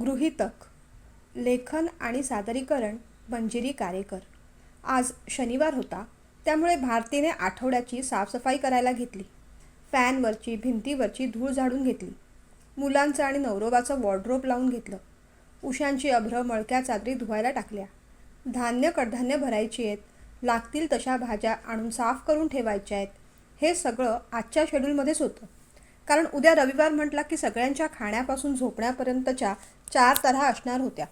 गृहीतक लेखन आणि सादरीकरण मंजिरी कारेकर. आज शनिवार होता त्यामुळे भारतीने आठवड्याची साफसफाई करायला घेतली. फॅनवरची भिंतीवरची धूळ झाडून घेतली. मुलांचं आणि नवरोबाचं वॉर्ड्रोप लावून घेतलं. उशांची अभ्र मळक्या चादरी धुवायला टाकल्या. धान्य कडधान्य भरायची आहेत लागतील तशा भाज्या आणून साफ करून ठेवायच्या आहेत हे सगळं आजच्या शेड्यूलमध्येच होतं. कारण उद्या रविवार म्हटला की सगळ्यांच्या खाण्यापासून झोपण्यापर्यंतच्या चार तऱ्हा असणार होत्या.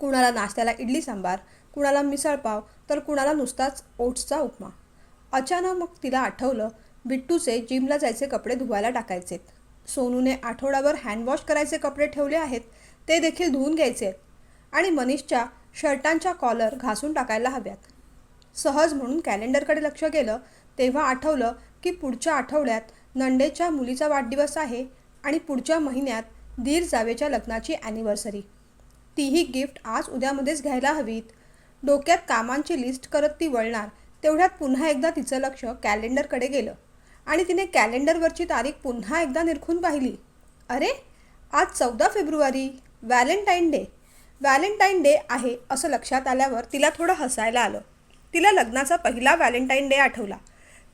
कुणाला नाश्त्याला इडली सांबार कुणाला मिसळपाव तर कुणाला नुसताच ओट्सचा उपमा. अचानक मग तिला आठवलं बिट्टूचे जिमला जायचे कपडे धुवायला टाकायचेत सोनूने आठवडाभर हँडवॉश करायचे कपडे ठेवले आहेत ते देखील धुवून घ्यायचे आहेत आणि मनीषच्या शर्टांच्या कॉलर घासून टाकायला हव्यात. सहज म्हणून कॅलेंडरकडे लक्ष गेलं तेव्हा आठवलं की पुढच्या आठवड्यात नंडेच्या मुलीचा वाढदिवस आहे आणि पुढच्या महिन्यात दीर जावेच्या लग्नाची ॲनिव्हर्सरी तीही गिफ्ट आज उद्यामध्येच घ्यायला हवीत. डोक्यात कामांची लिस्ट करत ती वळणार तेवढ्यात पुन्हा एकदा तिचं लक्ष कॅलेंडरकडे गेलं. आणि तिने कॅलेंडरवरची तारीख पुन्हा एकदा निरखून पाहिली. अरे आज चौदा फेब्रुवारी व्हॅलेंटाईन डे. व्हॅलेंटाईन डे आहे असं लक्षात आल्यावर तिला थोडं हसायला आलं. तिला लग्नाचा पहिला व्हॅलेंटाईन डे आठवला.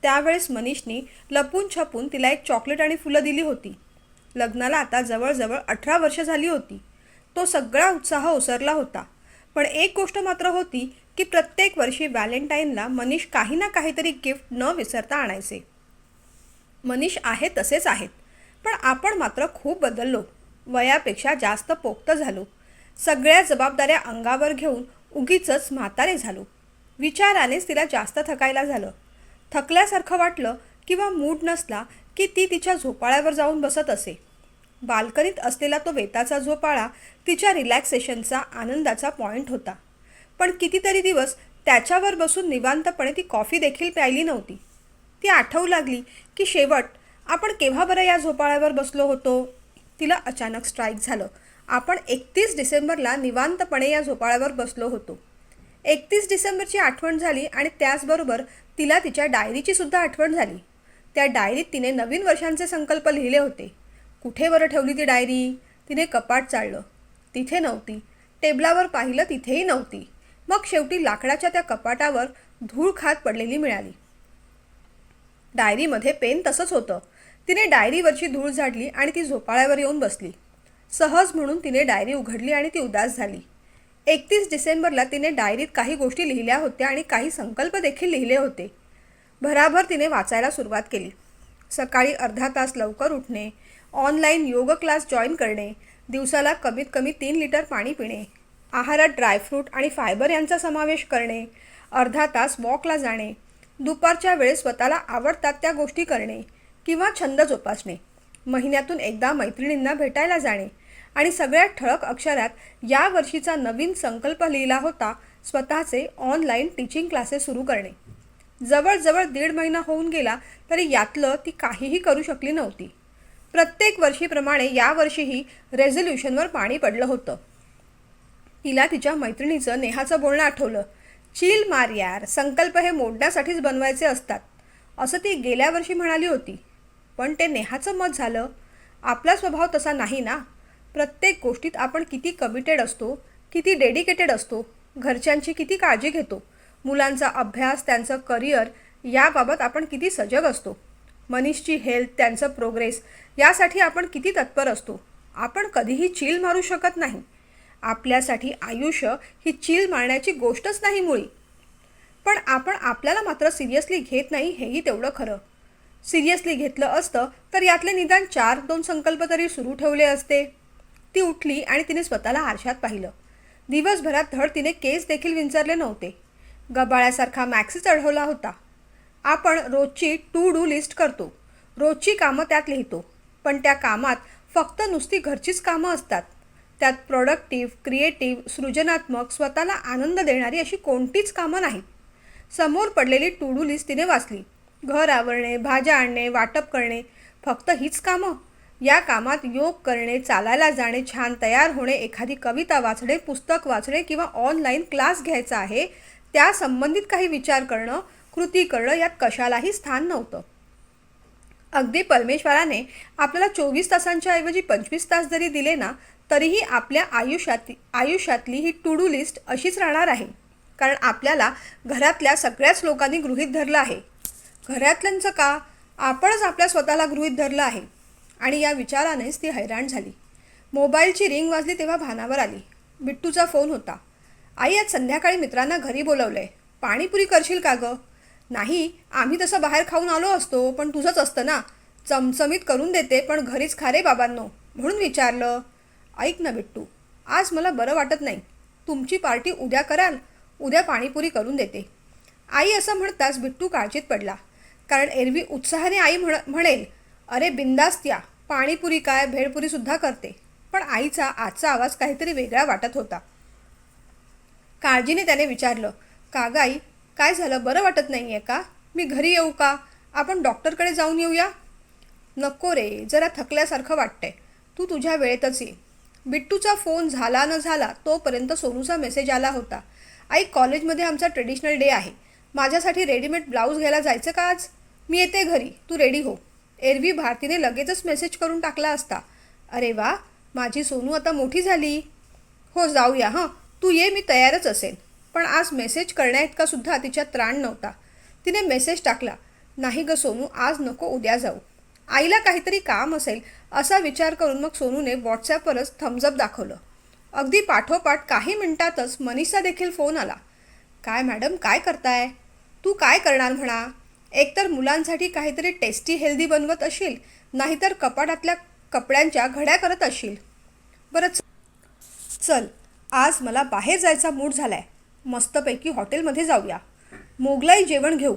त्यावेळेस मनीषनी लपून छपून तिला एक चॉकलेट आणि फुलं दिली होती. लग्नाला आता जवळजवळ अठरा वर्ष झाली होती. तो सगळा उत्साह ओसरला होता. पण एक गोष्ट मात्र होती की प्रत्येक वर्षी व्हॅलेंटाईनला मनीष काही ना काहीतरी गिफ्ट न विसरता आणायचे. मनीष आहे तसेच आहेत. पण आपण मात्र खूप बदललो. वयापेक्षा जास्त पोक्त झालो. सगळ्या जबाबदाऱ्या अंगावर घेऊन उगीचच म्हातारे झालो. विचारानेच तिला जास्त थकायला झालं. थकल्यासारखं वाटलं किंवा मूड नसला की ती तिच्या झोपाळ्यावर जाऊन बसत असे. बाल्कनीत असलेला तो वेताचा झोपाळा तिच्या रिलॅक्सेशनचा आनंदाचा पॉईंट होता. पण कितीतरी दिवस त्याच्यावर बसून निवांतपणे ती कॉफी देखील प्यायली नव्हती. ती आठवू लागली की शेवट आपण केव्हा बरं या झोपाळ्यावर बसलो होतो? तिला अचानक स्ट्राईक झालं. आपण एकतीस डिसेंबरला निवांतपणे या झोपाळ्यावर बसलो होतो. एकतीस डिसेंबरची आठवण झाली आणि त्याचबरोबर तिला तिच्या डायरीची सुद्धा आठवण झाली. त्या डायरीत तिने नवीन वर्षांचे संकल्प लिहिले होते. कुठे बरं ठेवली ती डायरी? तिने कपाट चाळलं. तिथे नव्हती. टेबलावर पाहिलं तिथेही नव्हती. मग शेवटी लाकडाच्या त्या कपाटावर धूळ खात पडलेली मिळाली. डायरीमध्ये पेन तसंच होतं. तिने डायरीवरची धूळ झाडली आणि ती झोपाळ्यावर येऊन बसली. सहज म्हणून तिने डायरी उघडली आणि ती उदास झाली. एकतीस डिसेंबरला तिने डायरीत काही गोष्टी लिहिल्या होत्या आणि काही संकल्प देखील लिहिले होते. भराभर तिने वाचायला सुरुवात केली. सकाळी अर्धा तास लवकर उठणे ऑनलाईन योग क्लास जॉईन करणे दिवसाला कमीत कमी तीन लिटर पाणी पिणे आहारात ड्रायफ्रूट आणि फायबर यांचा समावेश करणे अर्धा तास वॉकला जाणे दुपारच्या वेळेस स्वतःला आवडतात त्या गोष्टी करणे किंवा छंद जोपासणे महिन्यातून एकदा मैत्रिणींना भेटायला जाणे आणि सगळ्यात ठळक अक्षरात या वर्षीचा नवीन संकल्प लिहिला होता स्वतःचे ऑनलाईन टीचिंग क्लासेस सुरू करणे. जवळजवळ दीड महिना होऊन गेला तरी यातलं ती काहीही करू शकली नव्हती. प्रत्येक वर्षीप्रमाणे यावर्षीही रेझोल्युशनवर पाणी पडलं होतं. तिला तिच्या मैत्रिणीचं नेहाचं बोलणं आठवलं. चिल मार यार संकल्प हे मोडण्यासाठीच बनवायचे असतात असं ती गेल्या वर्षी म्हणाली होती. पण ते नेहाचं मत झालं आपला स्वभाव तसा नाही ना. प्रत्येक गोष्टीत आपण किती कमिटेड असतो किती डेडिकेटेड असतो घरच्यांची किती काळजी घेतो मुलांचा अभ्यास त्यांचं करिअर याबाबत आपण किती सजग असतो मनीषची हेल्थ त्यांचं प्रोग्रेस यासाठी आपण किती तत्पर असतो आपण कधीही चील मारू शकत नाही. आपल्यासाठी आयुष्य ही चील मारण्याची गोष्टच नाही मुळी. पण आपण आपल्याला मात्र सिरियसली घेत नाही हेही तेवढं खरं. सिरियसली घेतलं असतं तर यातले निदान चार दोन संकल्प तरी सुरू ठेवले असते. ती उठली आणि तिने स्वतःला आरशात पाहिलं. दिवसभरात धड तिने केस देखील विंचरले नव्हते. गबाळ्यासारखा मॅक्सी चढवला होता. आपण रोजची टू डू लिस्ट करतो. रोजची कामं त्यात लिहितो. पण त्या कामात फक्त नुसती घरचीच कामं असतात. त्यात प्रोडक्टिव्ह क्रिएटिव्ह सृजनात्मक स्वतःला आनंद देणारी अशी कोणतीच कामं नाहीत. समोर पडलेली टू डू लिस्ट तिने वाचली. घर आवरणे भाज्या आणणे वाटप करणे फक्त हीच कामं. या कामात योग करणे चालायला जाणे छान तयार होणे एखादी कविता वाचणे पुस्तक वाचणे किंवा ऑनलाईन क्लास घ्यायचा आहे त्या संबंधित काही विचार करणं कृती करणं यात कशालाही स्थान नव्हतं. अगदी परमेश्वराने आपल्याला चोवीस तासांच्या ऐवजी पंचवीस तास जरी दिले ना तरीही आपल्या आयुष्यात आयुष्यातली ही टू डू लिस्ट अशीच राहणार आहे. कारण आपल्याला घरातल्या सगळ्याच लोकांनी गृहीत धरलं आहे. घरातल्यांचं का? आपणच आपल्या स्वतःला गृहीत धरलं आहे. आणि या विचारानेच ती हैराण झाली. मोबाईलची रिंग वाजली तेव्हा भानावर आली. बिट्टूचा फोन होता. आई आज संध्याकाळी मित्रांना घरी बोलवलंय. पाणीपुरी करशील का गं? नाही आम्ही तसं बाहेर खाऊन आलो असतो पण तुझंच असतं ना. चमचमीत करून देते पण घरीच खा रे बाबांनो म्हणून विचारलं. ऐक ना बिट्टू आज मला बरं वाटत नाही. तुमची पार्टी उद्या कराल उद्या पाणीपुरी करून देते. आई असं म्हणताच बिट्टू काळजीत पडला. कारण एरवी उत्साहाने आई म्हण म्हणेल अरे बिंदास्त या. पाणीपुरी काय भेळपुरीसुद्धा करते. पण आईचा आजचा आवाज काहीतरी वेगळा वाटत होता. काळजीने त्याने विचारलं का काय झालं? बरं वाटत नाही आहे का? मी घरी येऊ का? आपण डॉक्टरकडे जाऊन येऊया? नको रे जरा थकल्यासारखं वाटतंय. तू तुझ्या वेळेतच ये. बिट्टूचा फोन झाला न झाला तोपर्यंत सोनूचा मेसेज आला होता. आई कॉलेजमध्ये आमचा ट्रेडिशनल डे आहे. माझ्यासाठी रेडीमेड ब्लाऊज घ्यायला जायचं का आज? मी येते घरी. तू रेडी हो. एरवी भारतीने लगेचच मेसेज करून टाकला असता. अरे वा माझी सोनू आता मोठी झाली. हो जाऊया हां. तू ये मी तयारच असेन. पण आज मेसेज करण्याइतका सुद्धा तिच्या त्राण नव्हता. तिने मेसेज टाकला नाही ग सोनू आज नको उद्या जाऊ. आईला काहीतरी काम असेल असा विचार करून मग सोनूने व्हॉट्सॲपवरच थम्सअप दाखवलं. अगदी पाठोपाठ काही मिनिटातच मनीषा देखील फोन आला. काय मॅडम काय करताय? तू काय करणार म्हणा? एकतर मुलांसाठी काहीतरी टेस्टी हेल्दी बनवत असेल नाहीतर कपाटातल्या कपड्यांच्या घड्या करत असशील बरं चल आज मला बाहेर जायचा मूड झालाय. मस्तपैकी हॉटेलमध्ये जाऊया. मोगलाई जेवण घेऊ.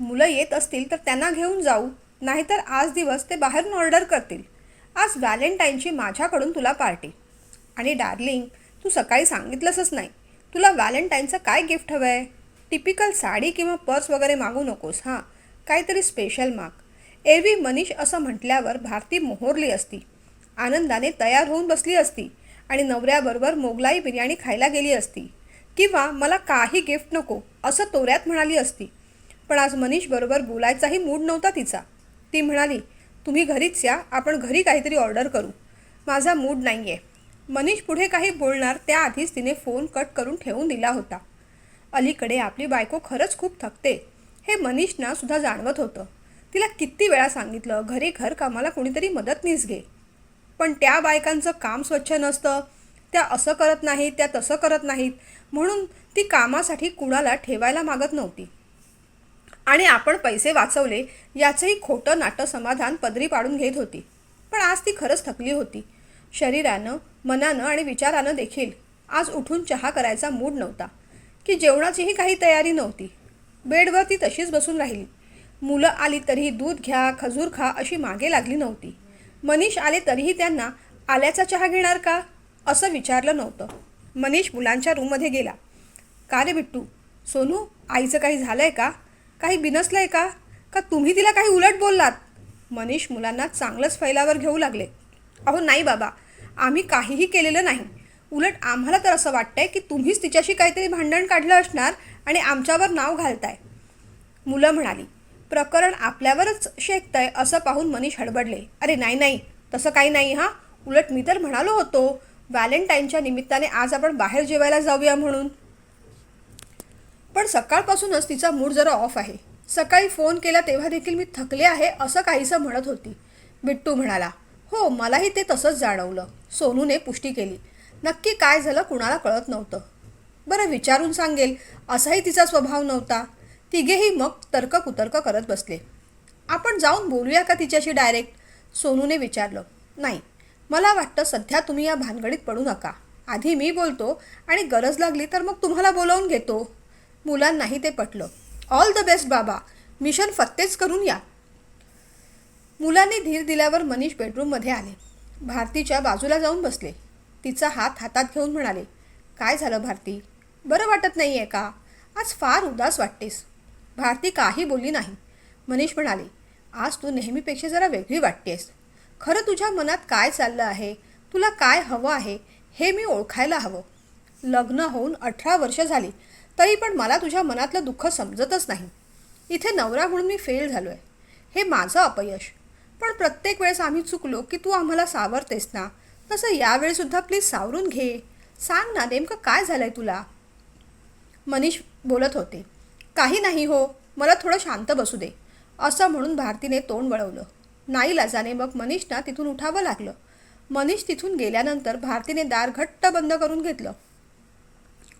मुलं येत असतील तर त्यांना घेऊन जाऊ. नाहीतर आज दिवस ते बाहेरून ऑर्डर करतील. आज व्हॅलेंटाईनची माझ्याकडून तुला पार्टी. आणि डार्लिंग तू सकाळी सांगितलंसच नाही. तुला व्हॅलेंटाईनचं काय गिफ्ट हवं आहे टिपिकल साडी किंवा पर्स वगैरे मागू नकोस हां. काहीतरी स्पेशल माग. एरवी मनीष असं म्हटल्यावर भारती मोहरली असती. आनंदाने तयार होऊन बसली असती आणि नवऱ्याबरोबर मोगलाई बिर्याणी खायला गेली असती. किंवा मला काही गिफ्ट नको असं तोऱ्यात म्हणाली असती. पण आज मनीषबरोबर बोलायचाही मूड नव्हता तिचा. ती म्हणाली तुम्ही घरीच या आपण घरी काहीतरी ऑर्डर करू. माझा मूड नाही आहे मनीष पुढे काही बोलणार त्याआधीच तिने फोन कट करून ठेवून दिला होता. अलीकडे आपली बायको खरंच खूप थकते हे मनीषना सुद्धा जाणवत होतं. तिला किती वेळा सांगितलं घरी घर कामाला कोणीतरी मदतनीस घे. पण त्या बायकांचं काम स्वच्छ नसतं त्या असं करत नाहीत त्या तसं करत नाहीत म्हणून ती कामासाठी कुणाला ठेवायला मागत नव्हती. आणि आपण पैसे वाचवले याचंही खोटं नाटं समाधान पदरी पाडून घेत होती. पण आज ती खरंच थकली होती. शरीरानं मनानं आणि विचारानं देखील आज उठून चहा करायचा मूड नव्हता. की जेवणाचीही काही तयारी नव्हती. बेडवर ती तशीच बसून राहिली. मुलं आली तरीही दूध घ्या खजूर खा अशी मागे लागली नव्हती. मनीष आले तरीही त्यांना आल्याचा चहा घेणार का? असं विचारलं नव्हतं. मनीष मुलांच्या रूममध्ये गेला. का रे बिट्टू? सोनू आईचं काही झालं आहे का? काही बिनसलं आहे का? का तुम्ही तिला काही उलट बोललात? मनीष मुलांना चांगलंच फैलावर घेऊ लागले. अहो नाही बाबा. आम्ही काहीही केलेलं नाही. उलट आम्हाला तर असं वाटतंय की तुम्हीच तिच्याशी काहीतरी भांडण काढलं असणार आणि आमच्यावर नाव घालताय. मुलं म्हणाली प्रकरण आपल्यावरच शेकतंय असं पाहून मनीष हडबडले. अरे नाही नाही तसं काही नाही हां. उलट मी तर म्हणालो होतो व्हॅलेंटाईनच्या निमित्ताने आज आपण बाहेर जेवायला जाऊया म्हणून. पण सकाळपासूनच तिचा मूड जरा ऑफ आहे. सकाळी फोन केला तेव्हा देखील मी थकले आहे असं काहीसं म्हणत होती. बिट्टू म्हणाला हो मलाही ते तसंच जाणवलं. सोनूने पुष्टी केली. नक्की काय झालं कुणाला कळत नव्हतं. बरं विचारून सांगेल असाही तिचा स्वभाव नव्हता. तिघेही मग तर्क कुतर्क करत बसले. आपण जाऊन बोलूया का तिच्याशी डायरेक्ट सोनूने विचारलं. नाही मला वाटतं सध्या तुम्ही या भानगडीत पडू नका. आधी मी बोलतो आणि गरज लागली तर मग तुम्हाला बोलावून घेतो. मुलांनाही ते पटलं. ऑल द बेस्ट बाबा. मिशन फत्तेच करून या. मुलांनी धीर दिल्यावर मनीष बेडरूममध्ये आले. भारतीच्या बाजूला जाऊन बसले. तिचा हात हातात घेऊन म्हणाले काय झालं भारती? बरं वाटत नाही आहे का? आज फार उदास वाटतेस. भारती काही बोलली नाही. मनीष म्हणाले आज तू नेहमीपेक्षा जरा वेगळी वाटतेस. खरं तुझ्या मनात काय चाललं आहे? तुला काय हवं आहे? हे मी ओळखायला हवं. लग्न होऊन अठरा वर्ष झाली तरी पण मला तुझ्या मनातलं दुःख समजतच नाही. इथे नवरा म्हणून मी फेल झालो आहे हे माझं अपयश. पण प्रत्येक वेळेस आम्ही चुकलो की तू आम्हाला सावरतेस ना? तसं यावेळीसुद्धा प्लीज सावरून घे. सांग ना नेमकं काय झालं आहे तुला? मनीष बोलत होते. काही नाही हो मला थोडं शांत बसू दे. असं म्हणून भारतीने तोंड वळवलं. नाही लाजाने मग मनीषना तिथून उठावं लागलं. मनीष तिथून गेल्यानंतर भारतीने दार घट्ट बंद करून घेतलं.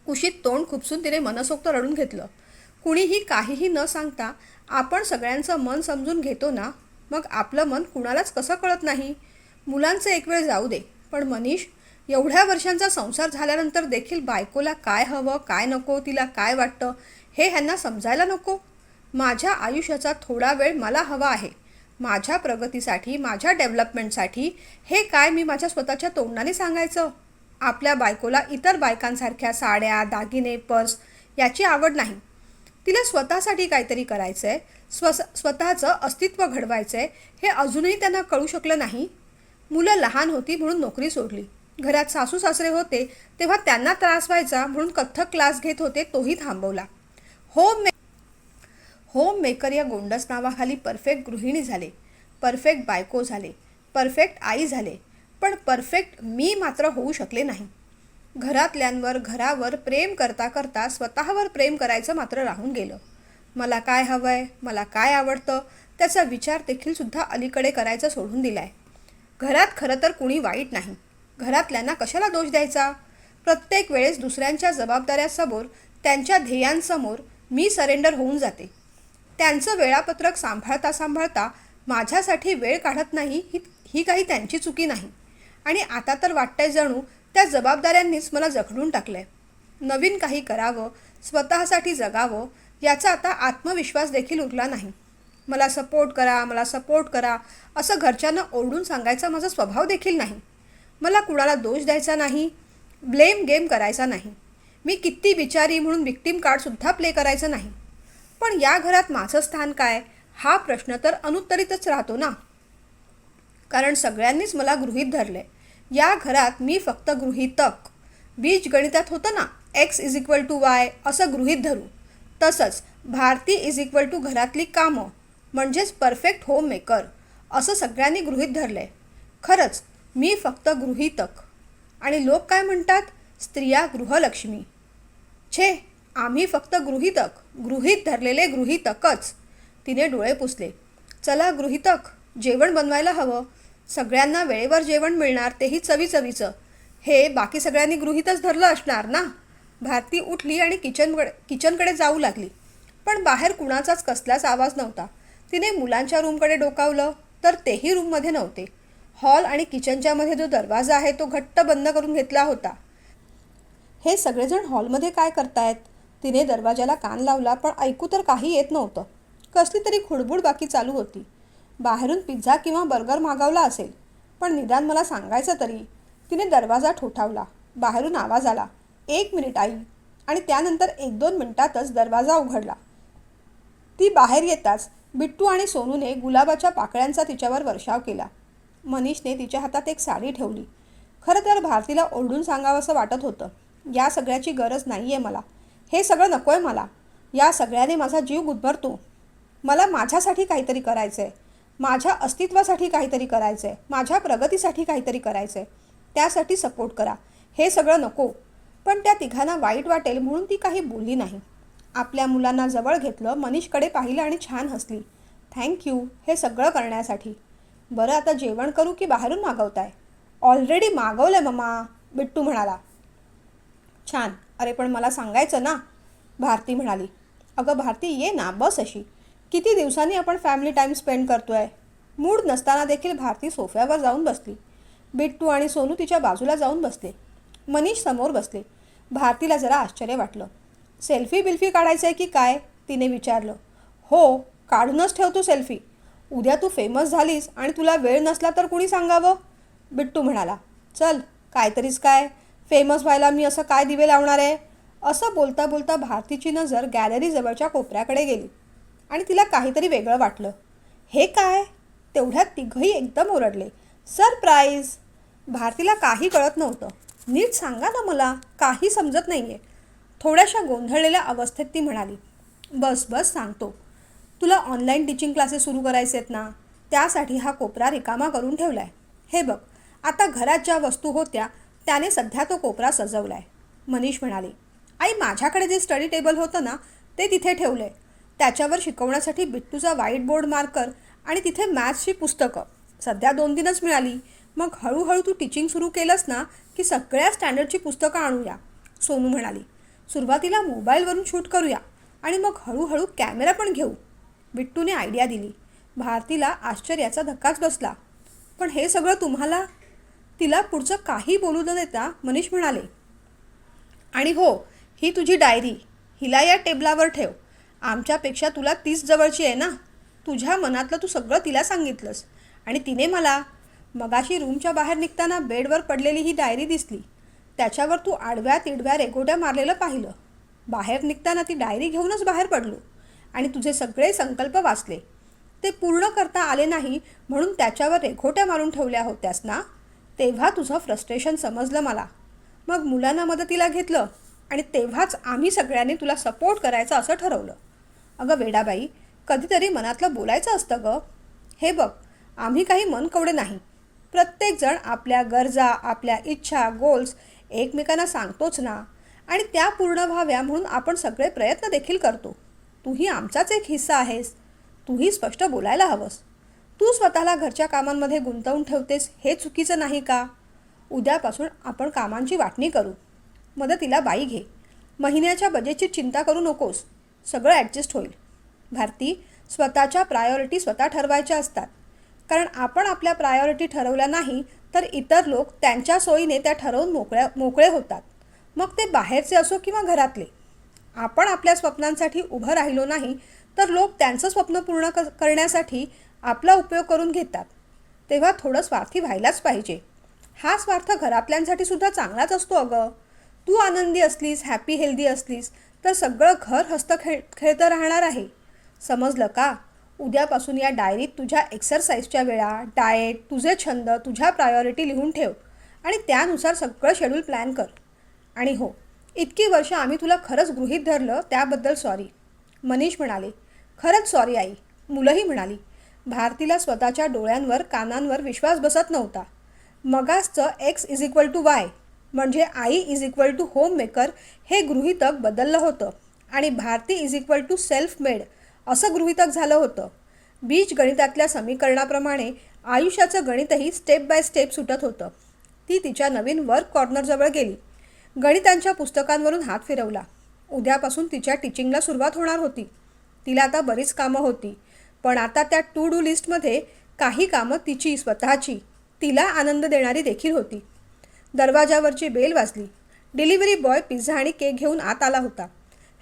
कुशीत तोंड खुपसून तिने मनसोक्त रडून घेतलं. कुणीही काहीही न सांगता आपण सगळ्यांचं मन समजून घेतो ना मग आपलं मन कुणालाच कसं कळत नाही? मुलांचं एक वेळ जाऊ दे. पण मनीष एवढ्या वर्षांचा संसार झाल्यानंतर देखील बायकोला काय हवं काय नको तिला काय वाटतं हे ह्यांना समजायला नको? माझ्या आयुष्याचा थोडा वेळ मला हवा आहे. माझ्या प्रगतीसाठी माझ्या डेव्हलपमेंटसाठी हे काय मी माझ्या स्वतःच्या तोंडाने सांगायचं? आपल्या बायकोला इतर बायकांसारख्या साड्या दागिने पर्स याची आवड नाही. तिला स्वतःसाठी काहीतरी करायचं आहे स्व स्वतःचं अस्तित्व घडवायचं आहे हे अजूनही त्यांना कळू शकलं नाही. मुलं लहान होती म्हणून नोकरी सोडली. घरात सासू सासरे होते तेव्हा त्यांना त्रास व्हायचा म्हणून कथ्थक क्लास घेत होते तोही थांबवला. होम मे होम मेकर या गोंडस नावाखाली परफेक्ट गृहिणी झाले. परफेक्ट बायको झाले. परफेक्ट आई झाले. पण परफेक्ट मी मात्र होऊ शकले नाही. घरातल्यांवर घरावर प्रेम करता करता स्वतःवर प्रेम करायचं मात्र राहून गेलं. मला काय हवं आहे मला काय आवडतं? त्याचा विचार देखील सुद्धा अलीकडे करायचं सोडून दिलाय. घरात खरं तर कुणी वाईट नाही. घरातल्यांना कशाला दोष द्यायचा? प्रत्येक वेळेस दुसऱ्यांच्या जबाबदाऱ्यासमोर त्यांच्या ध्येयांसमोर मी सरेंडर होऊन जाते. त्यांचं वेळापत्रक सांभाळता सांभाळता माझ्यासाठी वेळ काढत नाही ही ही काही त्यांची चुकी नाही. आणि आता तर वाटतंय जणू त्या जबाबदाऱ्यांनीच मला जखडून टाकलं आहे नवीन काही करावं स्वतःसाठी जगावं याचा आता आत्मविश्वास देखील उरला नाही. मला सपोर्ट करा मला सपोर्ट करा असं घरच्यांना ओरडून सांगायचा माझा स्वभाव देखील नाही. मला कुणाला दोष द्यायचा नाही ब्लेम गेम करायचा नाही. मी किती बिचारी म्हणून विक्टीम कार्डसुद्धा प्ले करायचं नाही. पण या घरात माझं स्थान काय? हा प्रश्न तर अनुत्तरितच राहतो ना. कारण सगळ्यांनीच मला गृहीत धरले. या घरात मी फक्त गृहीतक. बीज गणितात होतं ना X is equal to Y असं गृहीत धरू. तसंच भारती इज इक्वल टू घरातली कामं. म्हणजेच परफेक्ट होम मेकर असं सगळ्यांनी गृहीत धरलं आहे खरंच मी फक्त गृहीतक. आणि लोक काय म्हणतात? स्त्रिया गृहलक्ष्मी. छे आम्ही फक्त गृहीतक. गृहीत धरलेले गृहीतकच. तिने डोळे पुसले. चला गृहीतक जेवण बनवायला हवं. सगळ्यांना वेळेवर जेवण मिळणार तेही चवी चवीचं हे बाकी सगळ्यांनी गृहीतच धरलं असणार ना? भारती उठली आणि किचनकडे किचनकडे जाऊ लागली. पण बाहेर कुणाचाच कसलाच आवाज नव्हता. तिने मुलांच्या रूमकडे डोकावलं तर तेही रूममध्ये नव्हते. हॉल आणि किचनच्या मध्ये जो दरवाजा आहे तो घट्ट बंद करून घेतला होता. हे सगळेजण हॉलमध्ये काय करतायत? तिने दरवाजाला कान लावला पण ऐकू तर काही येत नव्हतं. कसली तरी खुडबुड बाकी चालू होती. बाहेरून पिझ्झा किंवा बर्गर मागवला असेल पण निदान मला सांगायचं तरी. तिने दरवाजा ठोठावला बाहेरून आवाज आला एक मिनिट आई. आणि त्यानंतर एक दोन मिनिटातच दरवाजा उघडला. ती बाहेर येताच बिट्टू आणि सोनूने गुलाबाच्या पाकळ्यांचा तिच्यावर वर्षाव केला. मनीषने तिच्या हातात एक साडी ठेवली. खरं तर भारतीला ओरडून सांगावंसं वाटत होतं. या सगळ्याची गरज नाही आहे मला. हे सगळं नको आहे मला. या सगळ्याने माझा जीव गुदमरतो मला माझ्यासाठी काहीतरी करायचं आहे माझ्या अस्तित्वासाठी काहीतरी करायचं आहे माझ्या प्रगतीसाठी काहीतरी करायचं आहे त्यासाठी सपोर्ट करा. हे सगळं नको. पण त्या तिघांना वाईट वाटेल म्हणून ती काही बोलली नाही. आपल्या मुलांना जवळ घेतलं मनीषकडे पाहिलं आणि छान हसली. थँक्यू हे सगळं करण्यासाठी. बरं आता जेवण करू की बाहेरून मागवताय? ऑलरेडी मागवलं आहे मम्मा बिट्टू म्हणाला. छान. अरे पण मला सांगायचं ना भारती म्हणाली. अगं भारती ये ना बस अशी. किती दिवसांनी आपण फॅमिली टाईम स्पेंड करतोय? मूड नसताना देखील भारती सोफ्यावर जाऊन बसली. बिट्टू आणि सोनू तिच्या बाजूला जाऊन बसले. मनीष समोर बसले. भारतीला जरा आश्चर्य वाटलं. सेल्फी बिल्फी काढायचं आहे की काय? तिने विचारलं. हो काढूनच ठेवतो सेल्फी. उद्या तू फेमस झालीस आणि तुला वेळ नसला तर कुणी सांगावं? बिट्टू म्हणाला. चल कायतरीच काय? फेमस व्हायला मी असं काय दिवे लावणार आहे? असं बोलता बोलता भारतीची नजर गॅलरीजवळच्या कोपऱ्याकडे गेली आणि तिला काहीतरी वेगळं वाटलं. हे काय? तेवढ्यात तिघही एकदम ओरडले. सरप्राईज भारतीला काही कळत नव्हतं. नीट सांगा ना मला काही समजत नाही आहे थोड्याशा गोंधळलेल्या अवस्थेत ती म्हणाली बस बस सांगतो. तुला ऑनलाईन टीचिंग क्लासेस सुरू करायचे आहेत ना? त्यासाठी हा कोपरा रिकामा करून ठेवला आहे हे बघ आता घरात ज्या वस्तू होत्या त्याने सध्या तो कोपरा सजवला आहे मनीष म्हणाले आई माझ्याकडे जे स्टडी टेबल होतं ना ते तिथे ठेवलं आहे त्याच्यावर शिकवण्यासाठी बिट्टूचा व्हाईट बोर्ड मार्कर आणि तिथे मॅथ्सची पुस्तकं. सध्या दोन दिनच मिळाली. मग हळूहळू तू टीचिंग सुरू केलंस ना की सगळ्या स्टँडर्डची पुस्तकं आणूया. सोनू म्हणाली सुरुवातीला मोबाईलवरून शूट करूया आणि मग हळूहळू कॅमेरा पण घेऊ. बिट्टूने आयडिया दिली. भारतीला आश्चर्याचा धक्काच बसला. पण हे सगळं तुम्हाला? तिला पुढचं काही बोलू न देता मनीष म्हणाले आणि हो ही तुझी डायरी. हिला या टेबलावर ठेव. आमच्यापेक्षा तुला तीच जवळची आहे ना? तुझ्या मनातलं तू सगळं तिला सांगितलंस. आणि तिने मला मगाशी रूमच्या बाहेर निघताना बेडवर पडलेली ही डायरी दिसली. त्याच्यावर तू आडव्या तिडव्या रेघोट्या मारलेलं पाहिलं. बाहेर निघताना ती डायरी घेऊनच बाहेर पडलो आणि तुझे सगळे संकल्प वाचले. ते पूर्ण करता आले नाही म्हणून त्याच्यावर रेघोट्या मारून ठेवल्या होत्यास ना? तेव्हा तुझं फ्रस्ट्रेशन समजलं मला. मग मुलांना मदतीला घेतलं आणि तेव्हाच आम्ही सगळ्यांनी तुला सपोर्ट करायचं असं ठरवलं. अगं वेडाबाई कधीतरी मनातलं बोलायचं असतं गं. हे बघ आम्ही काही मनकवडे नाही. प्रत्येकजण आपल्या गरजा आपल्या इच्छा गोल्स एकमेकांना सांगतोच ना. आणि त्या पूर्ण व्हाव्या म्हणून आपण सगळे प्रयत्न देखील करतो. तूही आमचाच एक हिस्सा आहेस. तूही स्पष्ट बोलायला हवंस. तू स्वतःला घरच्या कामांमध्ये गुंतवून ठेवतेस हे चुकीचं नाही का? उद्यापासून आपण कामांची वाटणी करू. मदतीला बाई घे. महिन्याच्या बजेटची चिंता करू नकोस. सगळं ॲडजस्ट होईल. भारती स्वतःच्या प्रायोरिटी स्वतः ठरवायच्या असतात. कारण आपण आपल्या प्रायोरिटी ठरवल्या नाही तर इतर लोक त्यांच्या सोयीने त्या ठरवून मोकळ्या मोकळे होतात. मग ते बाहेरचे असो किंवा घरातले. आपण आपल्या स्वप्नांसाठी उभं राहिलो नाही तर लोक त्यांचं स्वप्न पूर्ण क करण्यासाठी आपला उपयोग करून घेतात. तेव्हा थोडं स्वार्थी व्हायलाच पाहिजे. हा स्वार्थ घरातल्यांसाठी सुद्धा चांगलाच असतो अगं. तू आनंदी असलीस हॅपी हेल्दी असलीस तर सगळं घर हस्त खेळ खेळतं राहणार आहे. समजलं का? उद्यापासून या डायरीत तुझ्या एक्सरसाइजच्या वेळा डाएट तुझे छंद तुझ्या प्रायोरिटी लिहून ठेव आणि त्यानुसार सगळं शेड्यूल प्लॅन कर. आणि हो इतकी वर्ष आम्ही तुला खरंच गृहीत धरलं त्याबद्दल सॉरी मनीष म्हणाले खरंच सॉरी आई. मुलंही म्हणाली भारतीला स्वतःच्या डोळ्यांवर कानांवर विश्वास बसत नव्हता. मगासचं X is equal to Y म्हणजे आई is equal to home maker हे गृहीतक बदललं होतं आणि Bharti is equal to self made असं गृहीतक झालं होतं. बीज गणितातल्या समीकरणाप्रमाणे आयुष्याचं गणितही स्टेप बाय स्टेप सुटत होतं. ती तिच्या नवीन वर्क कॉर्नरजवळ गेली. गणितांच्या पुस्तकांवरून हात फिरवला. उद्यापासून तिच्या टीचिंगला सुरुवात होणार होती. तिला आता बरीच कामं होती. पण आता त्या टू डू लिस्टमध्ये काही कामं तिची स्वतःची. तिला आनंद देणारी देखील होती. दरवाजावरची बेल वाजली. डिलिव्हरी बॉय पिझ्झा आणि केक घेऊन आत आला होता.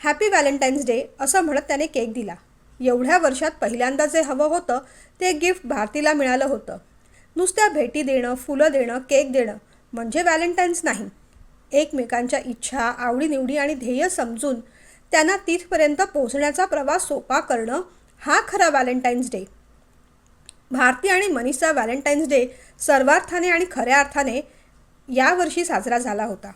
हॅपी व्हॅलेंटाईन्स डे असं म्हणत त्याने केक दिला. एवढ्या वर्षात पहिल्यांदा जे हवं होतं ते गिफ्ट भारतीला मिळालं होतं. नुसत्या भेटी देणं फुलं देणं केक देणं म्हणजे व्हॅलेंटाईन्स नाही. एकमेकांच्या इच्छा आवडीनिवडी आणि ध्येय समजून त्यांना तिथपर्यंत पोहोचण्याचा प्रवास सोपा करणं हा खरा व्हॅलेंटाईन्स डे. भारती आणि मनीषचा व्हॅलेंटाईन्स डे सर्वार्थाने आणि खऱ्या अर्थाने यावर्षी साजरा झाला होता.